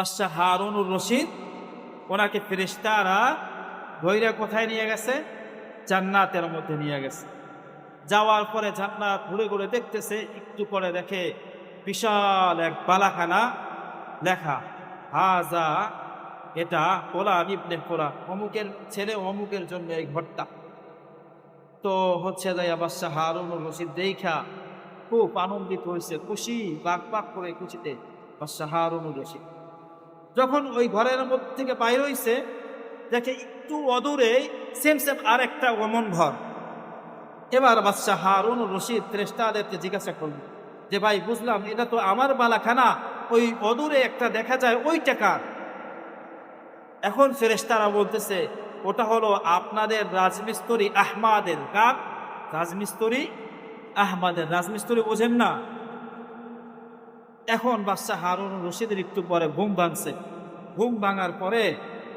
বাদশাহ হারুনুর রশিদ, ওনাকে ফেরেশতারা ধৈর্য কোথায় নিয়ে গেছে? জান্নাতের মধ্যে নিয়ে গেছে। যাওয়ার পরে জান্নাত ঘুরে ঘুরে দেখতেছে, একটু পরে দেখে বিশাল এক বালাখানা লেখা, হাজা, এটা পোলা ইবনে পোলা অমুকের ছেলে অমুকের জন্য এই ঘরটা। তো হচ্ছে যাই বাদশাহ হারুনুর রশিদ দেখা খুব আনন্দিত হয়েছে খুশি বাক বাক করে খুশিতে বাদশাহ হারুনুর রশিদ। যখন ওই ঘরের মধ্যে থেকে বাইর হয়েছে দেখে একটু অদূরে সেম সেম আর একটা অমন ঘর। এবার বাদশাহ হারুন রশিদ ত্রেস্তাদেরকে জিজ্ঞাসা করল যে ভাই, বুঝলাম এটা তো আমার বালাখানা, ওই অদূরে একটা দেখা যায় ওই টাকার এখন ফেরেশতারা বলতেছে, ওটা হলো আপনাদের রাজমিস্ত্রি আহমাদের কাক রাজমিস্ত্রি? আহমাদের, রাজমিস্ত্রি বোঝেন না। এখন বাদশাহ হারুন রশিদের একটু পরে ঘুম ভাঙছে। ঘুম ভাঙার পরে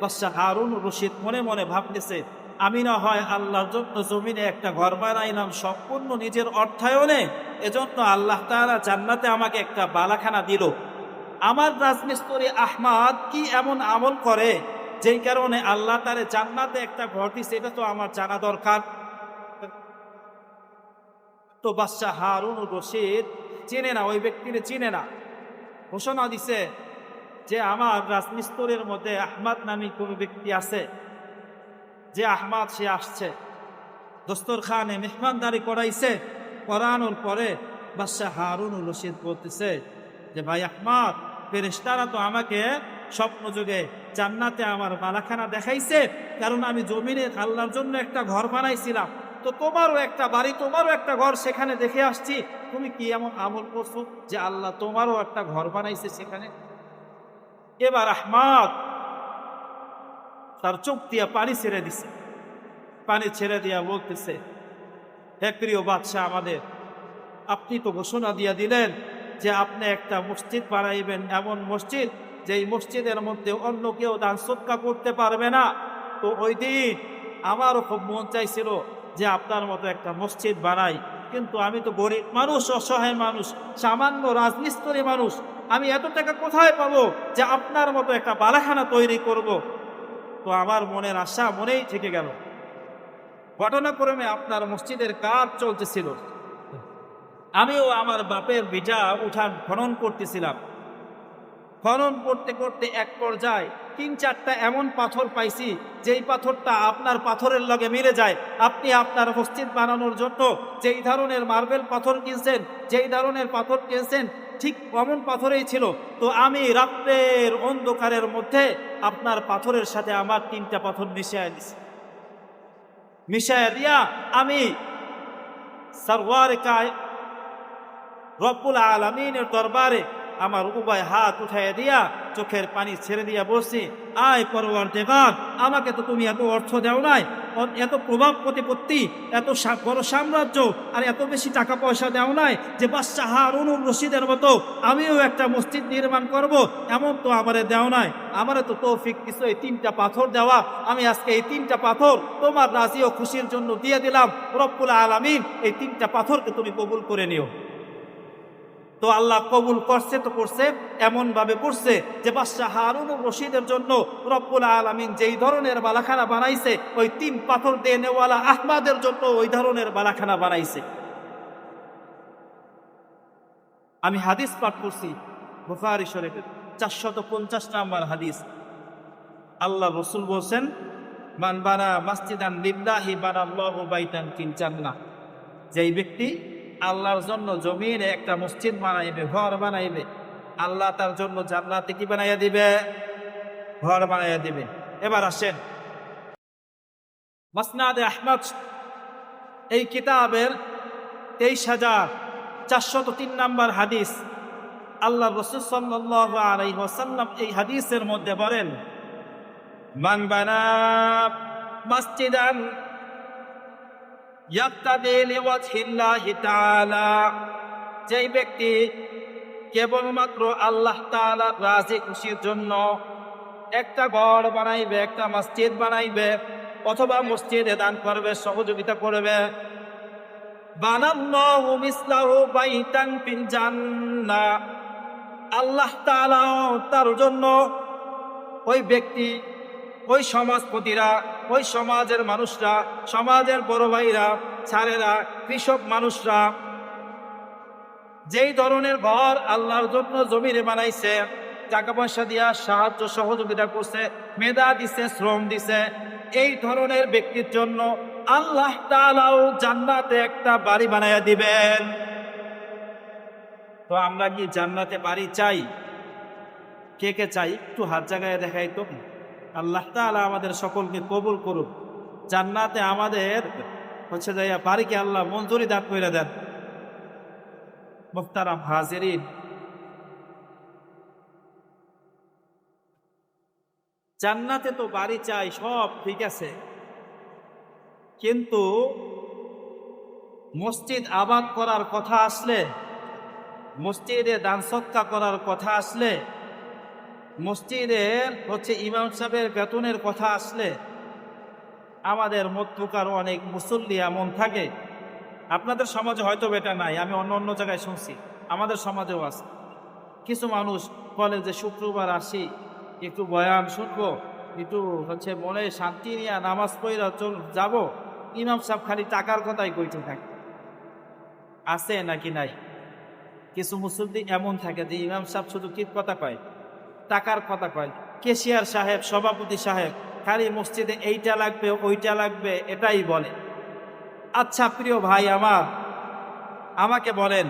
বাদশাহ হারুন রশিদ মনে মনে ভাবতেছে, আমি না হয় আল্লাহর জন্য জমিনে একটা ঘর বানাইলাম, সম্পূর্ণ নিজের অর্থায়নে, এজন্য আল্লাহ তাআলা জান্নাতে আমাকে একটা বালাখানা দিল। আমার রাজমিস্ত্রি আহমাদ কি এমন আমল করে, যেই কারণে আল্লাহ তারে জান্নাতে একটা ঘর দিছে, এটা তো আমার জানা দরকার। তো বাদশাহ হারুন রশিদ চিনে না, ওই ব্যক্তিরে চিনে না। ঘোষণা দিছে যে আমার রাজমিস্তরের মধ্যে আহমাদ নামী কোনো ব্যক্তি আছে। যে আহমাদ সে আসছে। দস্তর খানে মেহমানদারি করাইছে। করানোর পরে বাদশাহ হারুন রশিদ বলতেছে যে, ভাই আহমাদ, ফেরেশতারা তো আমাকে স্বপ্ন যুগে জান্নাতে আমার বালাখানা দেখাইছে। কারণ আমি জমিনে আল্লাহর জন্য একটা ঘর বানাইছিলাম। তো তোমারও একটা বাড়ি, তোমারও একটা ঘর, সেখানে দেখে আসছি। তুমি কি এমন আমল করছ যে আল্লাহ তোমারও একটা ঘর বানাইছে সেখানে? এবার আহমাদ তার চোখ দিয়া পানি ছেড়ে দিছে। পানি ছেড়ে দিয়া বলতেছে, হে প্রিয় বাদশাহ আমাদের, আপনি তো ঘোষণা দিয়া দিলেন যে আপনি একটা মসজিদ বানাইবেন, এমন মসজিদ যে এই মসজিদের মধ্যে অন্য কেউ দান সৎকা করতে পারবে না। তো ওই দিন আমারও খুব মন চাইছিল যে আপনার মতো একটা মসজিদ বানাই। কিন্তু আমি তো গরিব মানুষ, অসহায় মানুষ, সামান্য রাজমিস্ত্রি মানুষ। আমি এত টাকা কোথায় পাবো যে আপনার মতো একটা বালাখানা তৈরি করব। তো আমার মনের আশা মনেই থেকে গেল। ঘটনাক্রমে আপনার মসজিদের কাজ চলতেছিল। আমিও আমার বাপের বিজা উঠান খনন করতেছিলাম। খনন করতে করতে এক পর্যায়ে তিন চারটা এমন পাথর পাইছি, যেই পাথরটা আপনার পাথরের লগে মিলে যায়। আপনি আপনার মসজিদ বানানোর জন্য যেই ধরনের মার্বেল পাথর কিনছেন, যেই ধরনের পাথর কিনছেন, ঠিক কমন পাথরেই ছিল। তো আমি রাত্রের অন্ধকারের মধ্যে আপনার পাথরের সাথে আমার তিনটা পাথর মিশিয়ে দিছি মিশাইয়া দিয়া আমি সরওয়ার কায় রব্বুল আলমিনের দরবারে আমার উভয় হাত উঠাইয়া দিয়া চোখের পানি ছেড়ে দিয়া বসছি। আয় পরওয়ার দেবান, আমাকে তো তুমি এত অর্থ দেও নাই। এত প্রভাব প্রতিপত্তি, এত বড় সাম্রাজ্য, আর এত বেশি টাকা পয়সা দেও নাই যে বাদশাহ হারুনুর রশিদের মতো আমিও একটা মসজিদ নির্মাণ করব, এমন তো আমারে দেও নাই। আমারে তো তৌফিক কিছু এই তিনটা পাথর দেওয়া। আমি আজকে এই তিনটা পাথর তোমার রাজি ও খুশির জন্য দিয়ে দিলাম। রব্বুল আলমিন, এই তিনটা পাথরকে তুমি কবুল করে নিও। তো আল্লাহ কবুল করছে, তো করছে এমন ভাবে করছে যে বাদশাহ হারুন রশিদের জন্য রব্বুল আলমিন যেই ধরনের বালাখানা বানাইছে, ওই তিন পাথর দিয়ে নেওয়ালা আহমাদের জন্য ওই ধরনের বালাখানা বানাইছে। আমি হাদিস পাঠ করছি, বুখারি শরীফের চারশত পঞ্চাশ নাম্বার হাদিস। আল্লাহ রসুল বলছেন, মান বানা মাসজিদান লিল্লাহি বানাল্লাহু বাইতান ফিল জান্নাহ। যেই ব্যক্তি আল্লাহর জন্য জমিনে একটা মসজিদ বানাইবে, ঘর বানাইবে। আল্লাহ তার জন্য জান্নাতে কি বানাইয়া দিবে? ঘর বানাইয়া দিবে। এবার আসেন। মাসনাদে আহমদ, এই কিতাবের তেইশ হাজার চারশত তিন নম্বর হাদিস। আল্লাহ রসুল সাল্লাহ এই হাদিসের মধ্যে বলেন, মান বানা মসজিদান যেই ব্যক্তি কেবলমাত্র আল্লাহ তাআলার রাজি খুশির জন্য একটা ঘর বানাইবে, একটা মসজিদ বানাইবে, অথবা মসজিদে দান করবে, সহযোগিতা করবে আল্লাহ তার জন্য ওই ব্যক্তি ওই সমাজপতিরা, ওই সমাজের মানুষরা, সমাজের বড় ভাইরা ছাড়েরা কৃষক মানুষরা, যেই ধরনের ঘর আল্লাহর জন্য জমিরে বানাইছে, টাকা পয়সা দিয়া সাহায্য সহযোগিতা করছে, মেধা দিছে, শ্রম দিছে, এই ধরনের ব্যক্তির জন্য আল্লাহ তাআলাও জান্নাতে একটা বাড়ি বানাইয়া দিবেন। তো আমরা কি জান্নাতে বাড়ি চাই? কে কে চাই? একটু হাত জায়গায় দেখাই তো। আল্লাহ তাআলা আমাদের সকলকে কবুল করুক। জান্নাতে আমাদের হচ্ছে যাইয়া বাড়িকে আল্লাহ মঞ্জুরি দান করে দেন। মুফতারাম হাজিরিন। জান্নাতে তো বাড়ি চাই, সব ঠিক আছে। কিন্তু মসজিদ আবাদ করার কথা আসলে, মসজিদে দান সৎকা করার কথা আসলে মসজিদের হচ্ছে ইমাম সাহেবের বেতনের কথা আসলে আমাদের মধ্যকার অনেক মুসল্লি এমন থাকে। আপনাদের সমাজে হয়তো এটা নাই, আমি অন্য অন্য জায়গায় শুনছি, আমাদের সমাজেও আছে। কিছু মানুষ বলে যে, শুক্রবার আসি, একটু বয়ান শুনব, একটু হচ্ছে মনে শান্তি নিয়ে নামাজ পড়া চল, যাব। ইমাম সাহেব খালি টাকার কথাই কইতে থাকে। আছে নাকি নাই? কিছু মুসল্লি এমন থাকে যে, ইমাম সাহেব শুধু কি কথা কয় টাকার কথা কয়। কেশিয়ার সাহেব, সভাপতি সাহেব, খালি মসজিদে এইটা লাগবে, ওইটা লাগবে, এটাই বলে। আচ্ছা প্রিয় ভাই আমার, আমাকে বলেন,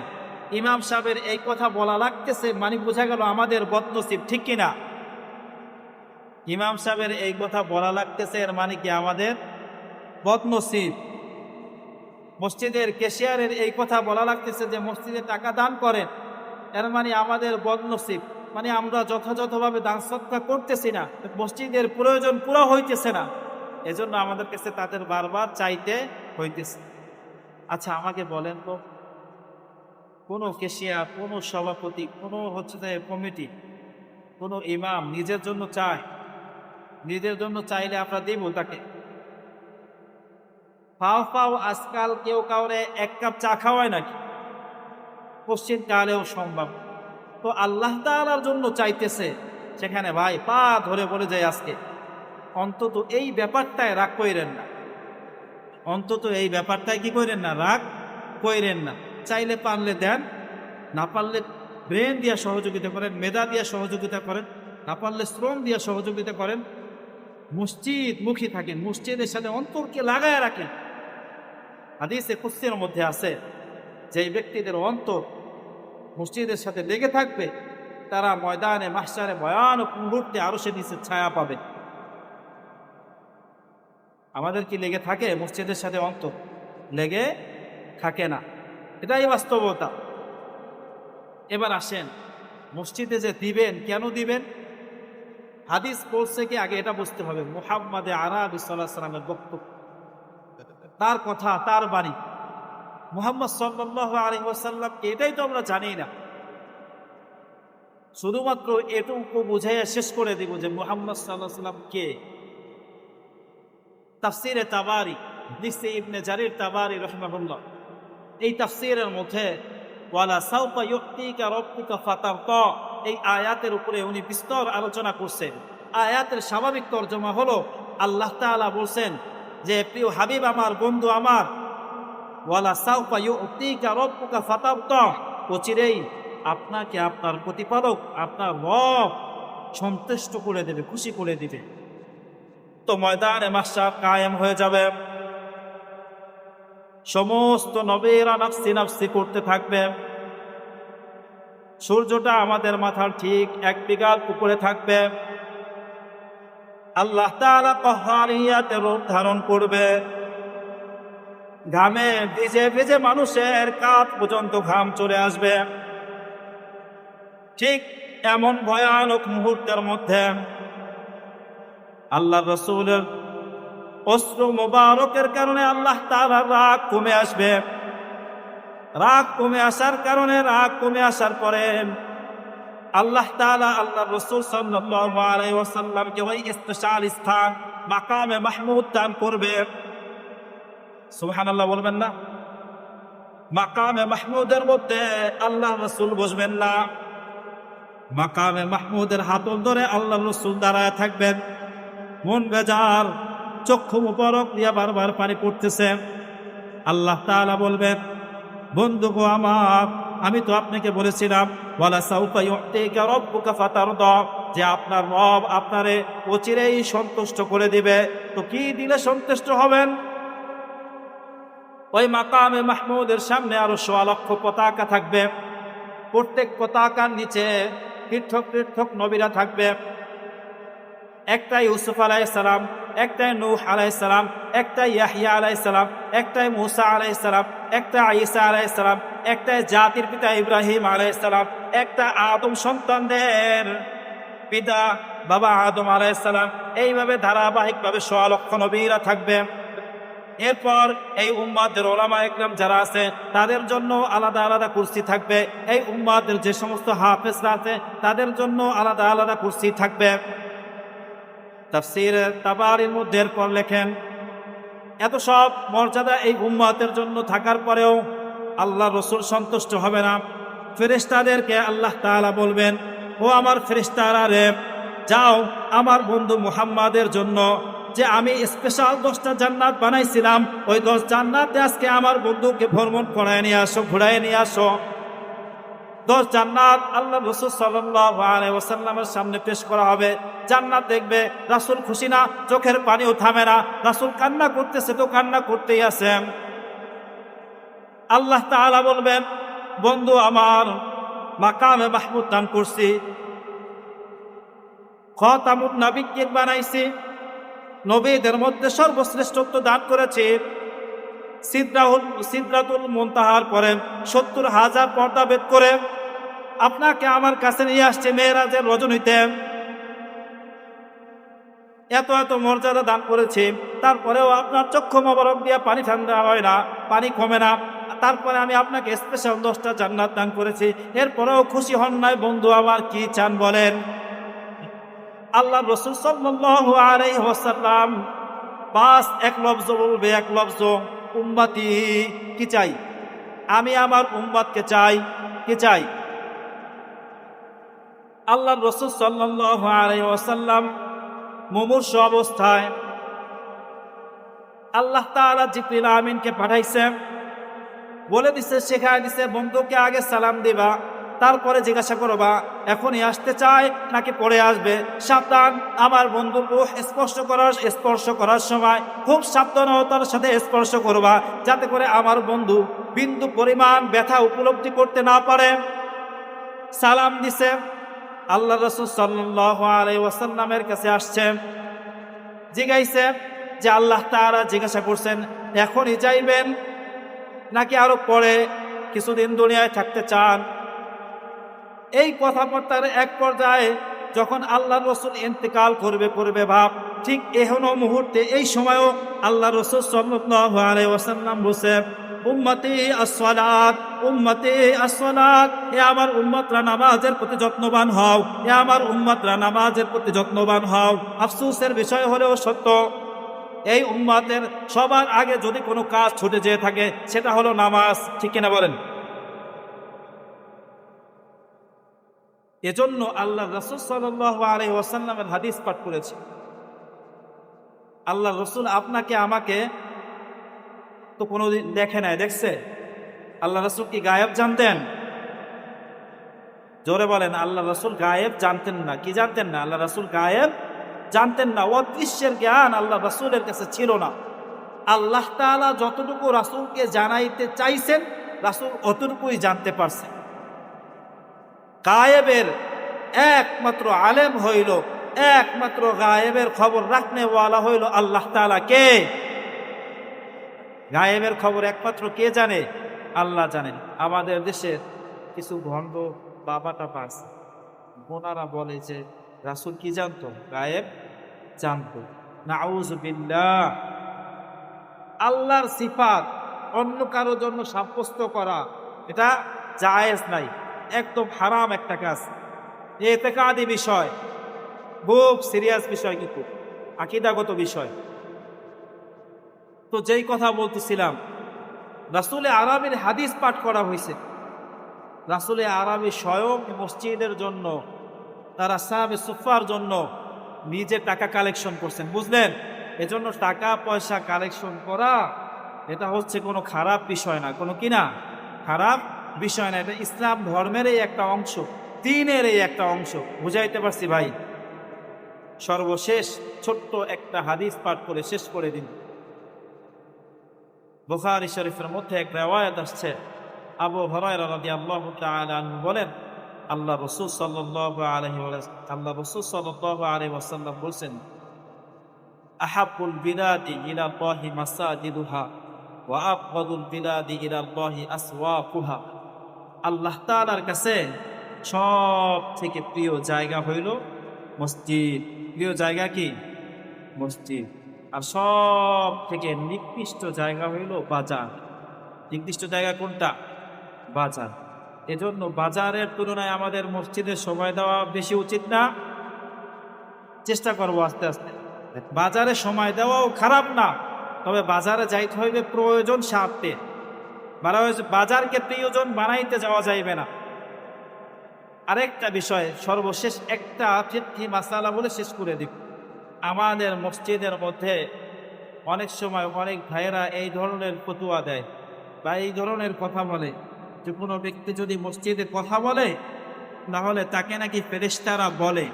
ইমাম সাহেবের এই কথা বলা লাগতেছে মানে বোঝা গেল আমাদের বদনসিব, ঠিক কিনা ইমাম সাহেবের এই কথা বলা লাগতেছে এর মানে কি আমাদের বদনসিব? মসজিদের কেশিয়ারের এই কথা বলা লাগতেছে যে মসজিদে টাকা দান করেন, এর মানে আমাদের বদনসিব। মানে আমরা যথাযথভাবে দান সৎকা করতেছি না, মসজিদের প্রয়োজন পুরো হইতেছে না। এজন্য আমাদের কাছে তাদের বারবার চাইতে হইতেছে। আচ্ছা আমাকে বলেন তো, কোনো কেশিয়া, কোনো সভাপতি, কোনো হচ্ছে যে কমিটি, কোনো ইমাম নিজের জন্য চায়? নিজের জন্য চাইলে আমরা দিব তাকে। পাও পাও, আজকাল কেউ কাউরে এক কাপ চা খাওয়ায় নাকি? পশ্চিম কালেও সম্ভব। তো আল্লাহ তালার জন্য চাইতেছে। সেখানে ভাই পা ধরে বলে যায় আজকে, অন্তত এই ব্যাপারটায় রাগ কইরেন না। অন্তত এই ব্যাপারটায় কি করেন না? রাগ কইরেন না। চাইলে পারলে দেন, না পারলে ব্রেন দিয়া সহযোগিতা করেন, মেধা দিয়া সহযোগিতা করেন, না পারলে শ্রম দিয়া সহযোগিতা করেন। মসজিদ মুখী থাকেন, মসজিদের সাথে অন্তরকে লাগায় রাখেন। হাদিসে কুস্তির মধ্যে আছে যে ব্যক্তিদের অন্তর মসজিদের সাথে লেগে থাকবে, তারা ময়দানে মাস্টারে ভয়ানক মুহূর্তে আরও সে নিচে ছায়া পাবে। আমাদের কি লেগে থাকে মসজিদের সাথে অন্তর? লেগে থাকে না। এটাই বাস্তবতা। এবার আসেন, মসজিদে যে দিবেন, কেন দিবেন? হাদিস বলছে কি, আগে এটা বুঝতে হবে। মুহাম্মাদে আরাবি সাল্লাহ সাল্লামের বক্তব্য। তার কথা, তার বাণী। মুহাম্মদ সাল্লাহ আলী ওয়াসাল্লামকে, এটাই তো আমরা জানি না। শুধুমাত্র এটুকু বুঝাইয়া শেষ করে দিব যে মুহাম্মদ সাল্লাহ সাল্লাম কে? তাফসিরে তাবারি ইবনে জারির তাবারি রহমাহুল্লাহ। এই তাফসিরের মধ্যে, ওয়ালা এই আয়াতের উপরে উনি বিস্তর আলোচনা করছেন। আয়াতের স্বাভাবিক তর্জমা হলো, আল্লাহ তাআলা বলছেন যে, প্রিয় হাবিব আমার, বন্ধু আমার অচিরেই আপনাকে আপনার প্রতিপালক, আপনার রব সন্তুষ্ট করে দেবে, খুশি করে দিবে। তো ময়দানে মাসা কায়েম হয়ে যাবে। সমস্ত নবীরা নাফসি নাফসি করতে থাকবে। সূর্যটা আমাদের মাথার ঠিক এক বিঘার উপরে থাকবে। আল্লাহ তাআলা কহারিয়াতে রূপ ধারণ করবে। ঘামে ভিজে ভিজে মানুষের কাত পর্যন্ত ঘাম চলে আসবে। ঠিক এমন ভয়ানক মুহূর্তের মধ্যে আল্লাহ রসুলের অস্ত্র মোবারকের কারণে আল্লাহ তারা রাগ কমে আসবে। রাগ কমে আসার কারণে, রাগ কমে আসার পরে আল্লাহ তাআলা আল্লাহ রসুল সাল্লাল্লাহু আলাইহি ওয়াসাল্লামকে ওই স্পেশাল স্থান, মাকামে মাহমুদ দান করবে। সুবহানাল্লাহ বলবেন না? মাকামে মাহমুদের মধ্যে আল্লাহ রসুল বসবেন না। মাকামে মাহমুদের হাতল ধরে আল্লাহ রসুল দাঁড়ায় থাকবেন। মন বেজার, চক্ষু মুবারক দিয়া বারবার পানি পড়তেছে। আল্লাহ তাআলা বলবেন, বন্ধু গো আমার, আমি তো আপনাকে বলেছিলাম ফাতারদা যে আপনার রব আপনারে অচিরেই সন্তুষ্ট করে দিবে। তো কি দিলে সন্তুষ্ট হবেন? ওই মাকামে মাহমুদের সামনে আরও সোয়ালক্ষ পতাকা থাকবে। প্রত্যেক পতাকার নিচে পৃথক পৃথক নবীরা থাকবে। একটাই ইউসুফ আলাইসালাম একটাই নূহ আলাইসালাম একটাই ইয়াহিয়া আলাইসালাম একটাই মুসা আলাইসালাম একটা ঈসা আলাইসালাম একটাই জাতির পিতা ইব্রাহিম আলাইসালাম একটা আদম সন্তানদের পিতা বাবা আদম আলাইসালাম এইভাবে ধারাবাহিকভাবে সোয়ালক্ষ নবীরা থাকবে। এরপর এই উম্মাদের ওলামা একরাম যারা আছে, তাদের জন্য আলাদা আলাদা কুর্সি থাকবে। এই উম্মাদের যে সমস্ত হাফেজরা আছে, তাদের জন্য আলাদা আলাদা কুর্সি থাকবে। তাফসির তাবারির মধ্যে এরপর লেখেন, এত সব মর্যাদা এই উম্মাতের জন্য থাকার পরেও আল্লাহ রসুল সন্তুষ্ট হবে না। ফেরিস্তাদেরকে আল্লাহ তাআলা বলবেন, ও আমার ফেরিস্তারা রে, যাও আমার বন্ধু মুহাম্মাদের জন্য যে আমি স্পেশাল দশটা জান্নাত বানাইছিলাম, ওই দশ জান্নাতে আজকে আমার বন্ধুকে ভ্রমণ করায় নিয়ে আসো, ঘুরায় নিয়ে আসো। দশ জান্নাত আল্লাহ রসুল সাল্লামের সামনে পেশ করা হবে। জান্নাত দেখবে, রাসুল খুশি না, চোখের পানিও থামে না, রাসুল কান্না করতেছে তো কান্না করতেই আছে। আল্লাহ তাআলা বলবেন, বন্ধু, আমার মাকামে মাহমুদ দান করছি। খতামুদ নাবিক বানাইছি নবীদের মধ্যে সর্বশ্রেষ্ঠত্ব দান করেছে। সিদ্রাহুল, সিদ্রাতুল মুনতাহার পরে সত্তর হাজার পর্দা বেদ করে আপনাকে আমার কাছে নিয়ে আসছে মেয়েরাজের রজনীতে। এত এত মর্যাদা দান করেছে। তারপরেও আপনার চক্ষু মোবারক দিয়ে পানি ঠান্ডা হয় না, পানি কমে না। তারপরে আমি আপনাকে স্পেশাল দশটা জান্নাত দান করেছি। এরপরেও খুশি হন নাই বন্ধু, আমার কি চান বলেন? আল্লাহ রসুল ওয়াসাল্লাম বাস এক লফজ বলবে, এক লফজ, উম্মতি কি চাই? আমি আমার উম্মতকে চাই, কি চাই? আল্লাহ রসুল ওয়াসাল্লাম মুমূর্ষ অবস্থায় আল্লাহ তাআলা জিবরিল আমিনকে পাঠাইছে বলে দিছে, শেখায় দিছে, বন্ধুকে আগে সালাম দিবা। তারপরে জিজ্ঞাসা করবা এখনই আসতে চায় নাকি পরে আসবে? সাবধান, আমার বন্ধুর রূহ স্পর্শ করার স্পর্শ করার সময় খুব সাবধানতার সাথে স্পর্শ করবা, যাতে করে আমার বন্ধু বিন্দু পরিমাণ ব্যথা উপলব্ধি করতে না পারে। সালাম দিছে। আল্লাহ রসুল সাল্লাহ ওয়াসাল্লামের কাছে আসছে। জিগাইছে যে আল্লাহ তারা জিজ্ঞাসা করছেন, এখনই চাইবেন নাকি আরও পরে কিছুদিন দুনিয়ায় থাকতে চান? এই কথাবার্তার এক পর্যায়ে যখন আল্লাহ রসুল ইন্তেকাল করবে করবে ভাব, ঠিক এখনও মুহূর্তে, এই সময়ও আল্লাহ রসুল সাল্লাহ আলাই ওয়াসাল্লাম বসে উম্মতি আসসালাত উম্মতি আসসালাত এ আমার উম্মতরা নামাজের প্রতি যত্নবান হও এ আমার উম্মতরা নামাজের প্রতি যত্নবান হও। আফসোসের বিষয় হলেও সত্য, এই উম্মাতের সবার আগে যদি কোনো কাজ ছুটে যেয়ে থাকে, সেটা হলো নামাজ, ঠিক কিনা বলেন? এজন্য আল্লাহ রসুল সাল্লাহ আলাই ওয়াসাল্লামের হাদিস পাঠ করেছে। আল্লাহ রসুল আপনাকে, আমাকে তো কোনোদিন দেখে নাই, দেখছে? আল্লাহ রসুল কি গায়েব জানতেন? জোরে বলেন, আল্লাহ রসুল গায়েব জানতেন না। কি জানতেন না? আল্লাহ রসুল গায়েব জানতেন না। অদৃশ্যের জ্ঞান আল্লাহ রসুলের কাছে ছিল না। আল্লাহ তালা যতটুকু রাসুলকে জানাইতে চাইছেন, রাসুল অতটুকুই জানতে পারছেন। গায়েবের একমাত্র আলেম হইল, একমাত্র গায়েবের খবর রাখনেওয়ালা হইল আল্লাহ তালা কে? গায়েবের খবর একমাত্র কে জানে? আল্লাহ জানেন। আমাদের দেশের কিছু ভণ্ড বাবা টাপা আছে। ওনারা বলে যে, রাসুল কি জানতো? গায়েব জানতো। নাউজবিল্লাহ আল্লাহর সিফাত অন্য কারোর জন্য সাব্যস্ত করা, এটা জায়েজ নাই। একদম হারাম একটা কাজ। এতেকাদি বিষয়। খুব সিরিয়াস বিষয় কিন্তু। আকিদাগত বিষয়। তো যেই কথা বলতেছিলাম, রাসুলে আরামের হাদিস পাঠ করা হয়েছে। রাসুলে আরবি স্বয়ং মসজিদের জন্য, তারা সাহাবে সুফার জন্য নিজে টাকা কালেকশন করছেন। বুঝলেন? এজন্য টাকা পয়সা কালেকশন করা, এটা হচ্ছে কোনো খারাপ বিষয় না। কোনো কিনা খারাপ বিষয় না, এটা ইসলাম ধর্মেরই একটা অংশ, দিনের এই একটা অংশ। বুঝাইতে পারছি ভাই? সর্বশেষ ছোট্ট একটা হাদিস পাঠ করে শেষ করে দিন। বুখারি শরীফের মধ্যে এক রেওয়ায়ত আসছে। আবু তাআলা আনহু বলেন, আল্লাহ রসুল আলাইহি ওয়াসাল্লাম আল্লাহ রসুল সাল্লাল্লাহু আলাইহি ওয়াসাল্লাম বলেন আহাবুল বিলাদি ইলা আল্লাহি মাসাজিদুহা ওয়া আবগাদুল বিলাদি ইলা আল্লাহি আসওয়াকুহা আল্লাহ তাআলার কাছে সব থেকে প্রিয় জায়গা হইল মসজিদ। প্রিয় জায়গা কি? মসজিদ। আর সব থেকে নিকৃষ্ট জায়গা হইল বাজার। নির্দিষ্ট জায়গা কোনটা? বাজার। এজন্য বাজারের তুলনায় আমাদের মসজিদে সময় দেওয়া বেশি উচিত না। চেষ্টা করব আস্তে আস্তে। বাজারে সময় দেওয়াও খারাপ না, তবে বাজারে যাইতে হইবে প্রয়োজন স্বার্থে বলা হয়েছে বাজারকে প্রিয়জন বানাইতে যাওয়া যাইবে না। আরেকটা বিষয়, সর্বশেষ একটা ফিরকি মাসালা বলে শেষ করে দিব। আমাদের মসজিদের মধ্যে অনেক সময় অনেক ভাইয়েরা এই ধরনের ফতুয়া দেয় বা এই ধরনের কথা বলে যে কোনো ব্যক্তি যদি মসজিদে কথা বলে তাহলে তাকে নাকি ফেরেশতারা বলে।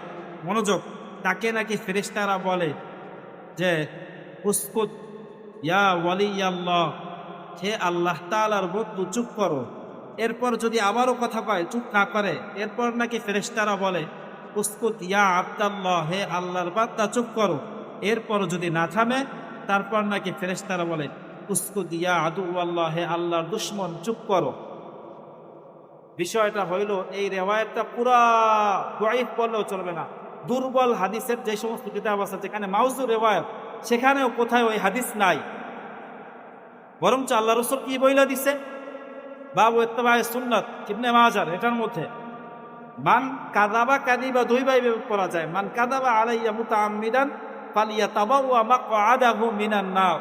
মনোযোগ, তাকে নাকি ফেরেশতারা বলে যে, উস্কুত, ইয়া ওয়ালি আল্লাহ হে আল্লাহ তালার বন্ধু চুপ করো। এরপর যদি আবারও কথা পায় চুপ না করে, এরপর নাকি ফেরেশতারা বলে, উস্কুত ইয়া আব্দাল্লাহ, হে আল্লাহর বাদ্দা চুপ করো। এরপর যদি না থামে, তারপর নাকি ফেরেশতারা বলে, উস্কুত ইয়া আদু আল্লাহ হে আল্লাহর দুশ্মন, চুপ করো। বিষয়টা হইল, এই রেওয়ায়তটা পুরা দোয়াইফ বললেও চলবে না। দুর্বল হাদিসের যে সমস্ত কিতাব আছে, যেখানে মাউজু রেওয়ায়ত, সেখানেও কোথায় ওই হাদিস নাই। বরঞ্চ আল্লাহ রসুল কি বইলা দিছে? বাবু এত্তবায় সুন্নত কিবনে মাজার, এটার মধ্যে। মান কাদাবা কাদিবা দুই ভাই করা যায়। মান কাদাবা আলাইয়া মুতা আমিদান পালিয়া তাবাউয়া মাক আদাহু মিনান নাও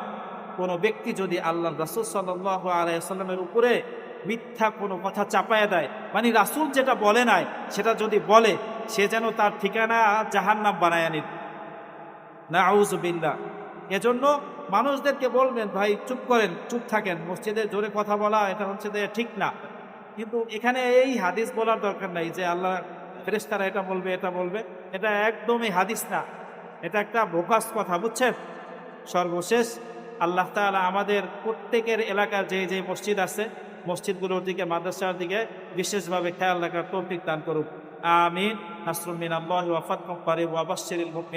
কোনো ব্যক্তি যদি আল্লাহ রাসুল সাল্লাহ আলাইসাল্লামের উপরে মিথ্যা কোনো কথা চাপায়া দেয় মানে রাসুল যেটা বলে নাই, সেটা যদি বলে, সে যেন তার ঠিকানা জাহান্নাম বানায় নিত। না আউজবিল্লা এজন্য মানুষদেরকে বলবেন, ভাই, চুপ করেন, চুপ থাকেন। মসজিদে জোরে কথা বলা, এটা হচ্ছে যে ঠিক না। কিন্তু এখানে এই হাদিস বলার দরকার নাই যে আল্লাহ ফেরেস্তারা এটা বলবে এটা বলবে। এটা একদমই হাদিস না। এটা একটা বোকাস কথা, বুঝছেন? সর্বশেষ আল্লাহ তাআলা আমাদের প্রত্যেকের এলাকার যে যে মসজিদ আছে, মসজিদগুলোর দিকে, মাদ্রাসার দিকে বিশেষভাবে খেয়াল রাখার তৌফিক দান করুক। আমিন। নাসরুল মিন আল্লাহ ওয়া ফাতহুম করিব ওয়া বাশশিরিল মুমিনিন।